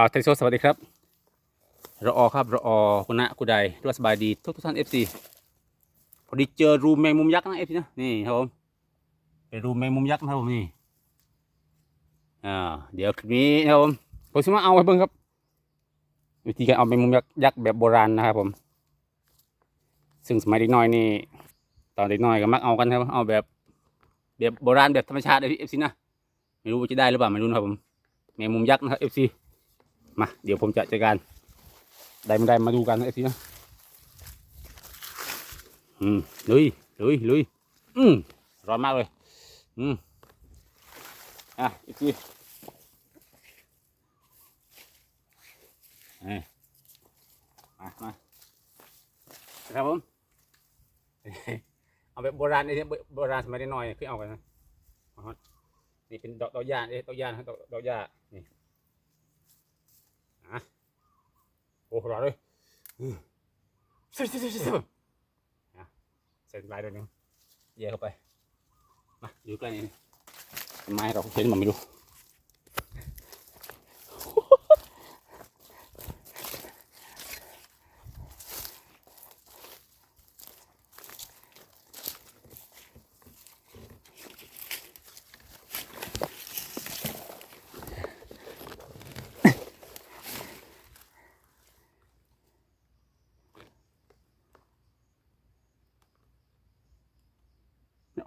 บ่าวไทโซสวัสดีครับรออครับรออคุณณะคุณใดรัสบายดีทุกทุกท่านเอฟซีพอดีเจอรูแมงมุมยักษ์นะเอฟซีนะนี่ครับผมเป็นรูแมงมุมยักษ์นะครับผมนี่อ่าเดี๋ยวคลิปนี้ครับผมผมจะมาเอาไปเบิ่งครับ วิธีการเอาแมงมุมยักษ์ยักษ์แบบโบราณนะครับผม ซึ่งสมัยเด็กน้อยนี่ตอนเด็กน้อยก็มักเอากันครับเอาแบบแบบโบราณแบบธรรมชาติเอฟซีนะไม่รู้ว่าจะได้หรือเปล่าไม่รู้นะครับผมแมงมุมยักษ์นะครับเอฟซี มาเดี๋ยวผมจะจัดการ ได้ไม่ได้มาดูกันเอฟซีนะอืมลุยลุยลุยอืมร้อนมากเลย อืมอะเอฟซีมามาครับผมเอาแบบโบราณนี่โบราณสมัยเด็กน้อยคือเอากันนะนี่เป็นดอกดอกหญ้าเอ้ดอกหญ้านะดอกดอกหญ้านี่อะ โอ้โหร้อนเลยซึมเสร็จเสร็จเสร็จเสร็จอะเสร็จลายตัวนึงเยอะเข้าไป มาอยู่ใกล้นี่ต้ไม้เราเห็นมันไม่รู้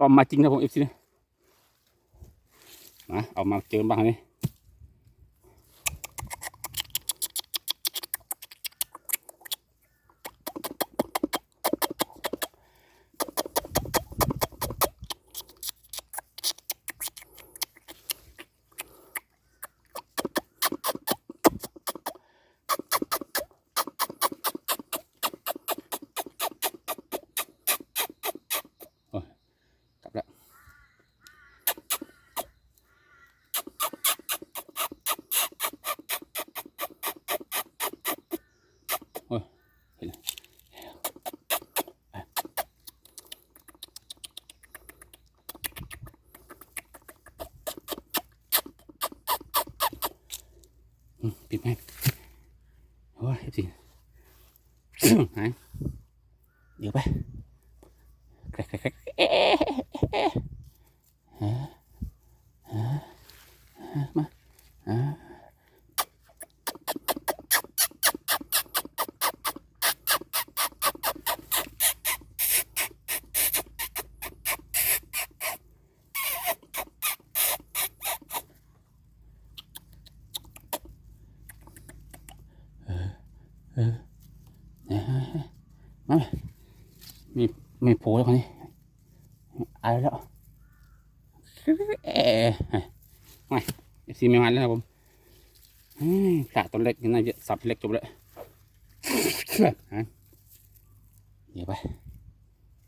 ออกมาจริงนะผมเอฟซีมาเอามาเจอบ้างนี่กลับแล้วโอ้ยเห็นแล้วไปอืมปิดไหมโอ้ยเอฟซีหายเดี๋ยวไปแกรกแกรกแกรกเอ๊ะเอ๊ะฮะฮะฮะมาฮะ นั่นมีมีโผล่แล้วคนนี้อายแล้วเอ๊ะไม่เอฟซีไม่มาแล้วครับผมเฮ้ยกะตัวเล็กนี่น่าจะสับเล็กจบแล้วฮะเดี๋ยวไป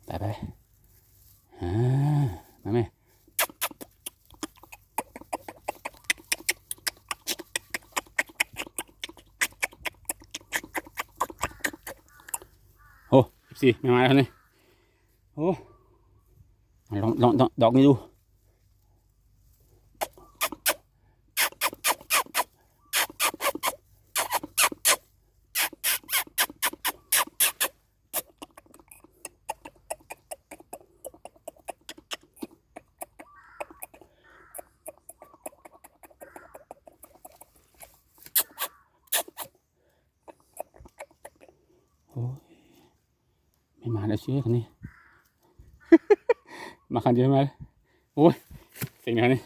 ไปไปอ่ามาแม่ โอ้เอฟซีไม่มาแล้วนี่โอ้ลองลองดอกนี้ดู ไม่มาแล้วเชื่อคันนี้ มาคันเดียวมาเลยโอ้ยเสิ่งนี้นี่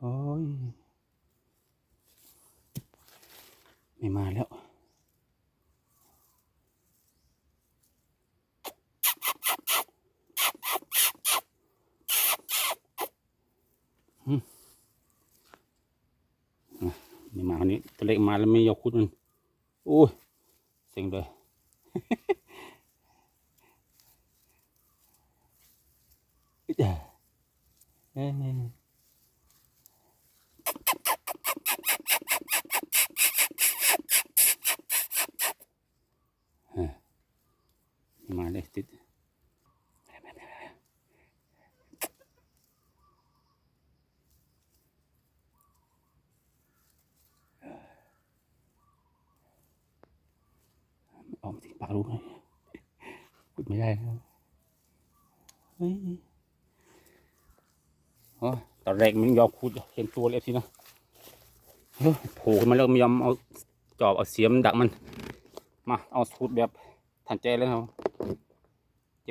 โอ้ย ไม่มาแล้วนี่มาคนนี้ตัวเล็กมาแล้วไม่ยกคุดมันโอ้ยเซ็งเลยเอ้ย เอ้ยเอ้ย มาเลยติดออกมาที่ปากลูกหน่อยพูดไม่ได้ครับเฮ้ยโอ้ตอนแรกมันยอมขุดเห็นตัวเลยทีนะโผล่ขึ้นมาแล้วไม่ยอมเอาจอบเอาเสียมดักมัน มาเอาสูตรแบบทันใจแล้วครับ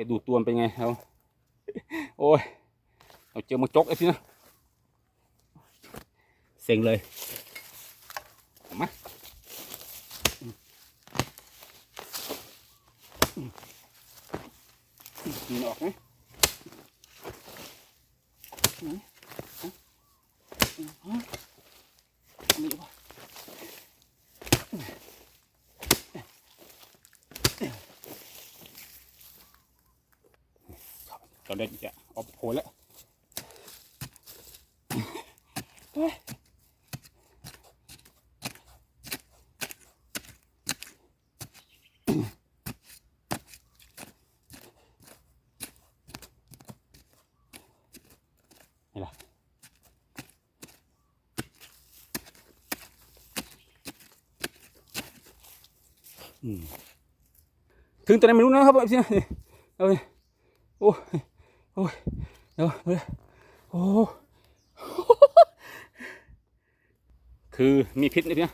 จะดูตัวเป็นไงเราโอ้ยเราเจอมาจกไอ้ทีนะเซ็งเลยเอามามีออกไหม นี่วะ ตอนแรกจะเอาโผล่แล้วนี่ล่ะอืมถึงตอนไหนไม่รู้นะครับพี่นะเอาไปโอ้ย โอ้ยเดี๋ยวเดี๋ยวโอ้คือมีพิษนะพี่นะ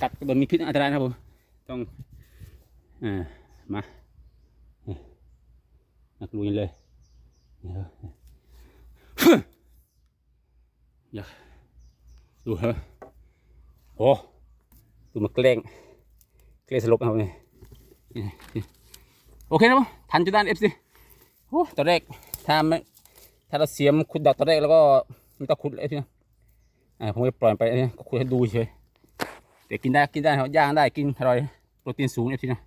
กัดก็โดนมีพิษอันตรายนะครับผม ต้องอ่ามานักลุยเลยเดี๋ยวอยากดูเหรอโอ้ดูมาแกล้งเกลสลบนะครับนี่นี่นี่โอเคนะมั้งทันจุดด้านเอฟซี โอ้ตอนแรกถ้าไม่ถ้าเราเสียมขุดดอกตอนแรกแล้วก็ไม่ต้องขุดเลยทีนะอ่าผมจะปล่อยไปเนี่ยก็ขุดให้ดูเฉยแต่กินได้กินได้ครับย่างได้กินอร่อยโปรตีนสูงเอฟซีนะ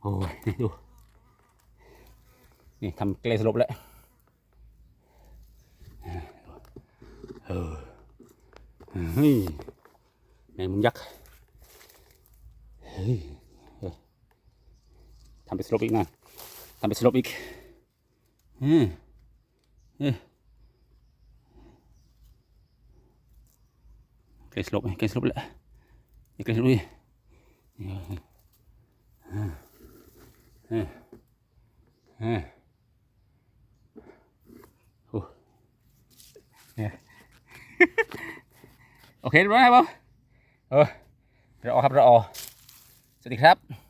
โอ้ยนี่ดูนี่ทำเกลสลบแล้วเออเฮ้ยแมงมุมยักษ์เฮ้ยเฮ้ยทำเป็นสลบอีกนะทำเป็นสลบอีก อืมเฮ้ยเกลสลบเกลสลบแล้วนี่เกลสลบอีกนี่เฮ้ยเฮ้ยโอ้เนี่ยโอเคเรียบร้อยครับผมเออรอครับรอสวัสดีครับ